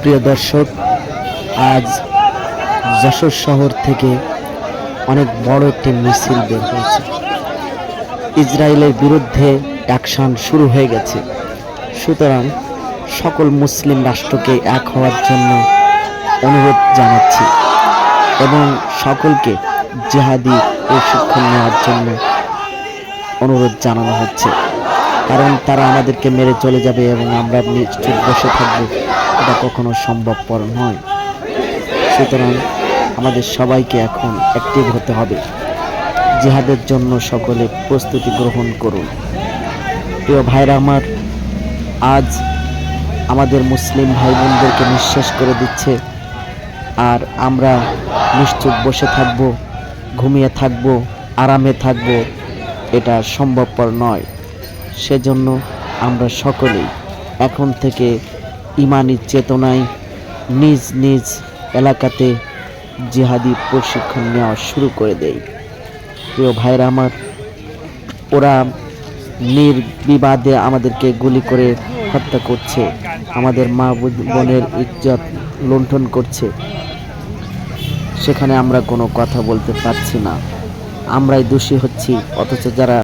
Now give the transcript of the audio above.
প্রিয় দর্শক, আজ যশোর শহর থেকে অনেক বড় একটি মিছিল বের হয়েছে। ইসরায়েলের বিরুদ্ধে অ্যাকশন শুরু হয়ে গেছে। সুতরাং সকল মুসলিম রাষ্ট্রকে এক হওয়ার জন্য অনুরোধ জানাচ্ছি এবং সকলকে জেহাদি প্রশিক্ষণ নেওয়ার জন্য অনুরোধ জানানো হচ্ছে। কারণ তারা আমাদেরকে মেরে চলে যাবে এবং আমরা নিশ্চিত বসে থাকব। এটা কখনো সম্ভবপর নয়। সুতরাং আমাদের সবাইকে এখন অ্যাক্টিভ হতে হবে। জিহাদের জন্য সকলে প্রস্তুতি গ্রহণ করুন। প্রিয় ভাইরা আমার, আজ আমাদের মুসলিম ভাই বোনদেরকে নিঃশ্বাস করে দিচ্ছে। আর আমরা নিশ্চুপ বসে থাকব, ঘুমিয়ে থাকব, আরামে থাকব, এটা সম্ভবপর নয়। সেজন্য আমরা সকলেই এখন থেকে ইমানি চেতনায় নিজ নিজ এলাকাতে জিহাদি প্রশিক্ষণ নেওয়া শুরু করে দেয়। প্রিয় ভাইরা আমার, ওরা নির্বিবাদে আমাদেরকে গুলি করে হত্যা করছে, আমাদের মা বোন- বোনের ইজ্জত লুণ্ঠন করছে। সেখানে আমরা কোনো কথা বলতে পারছি না। আমরাই দোষী হচ্ছি, অথচ যারা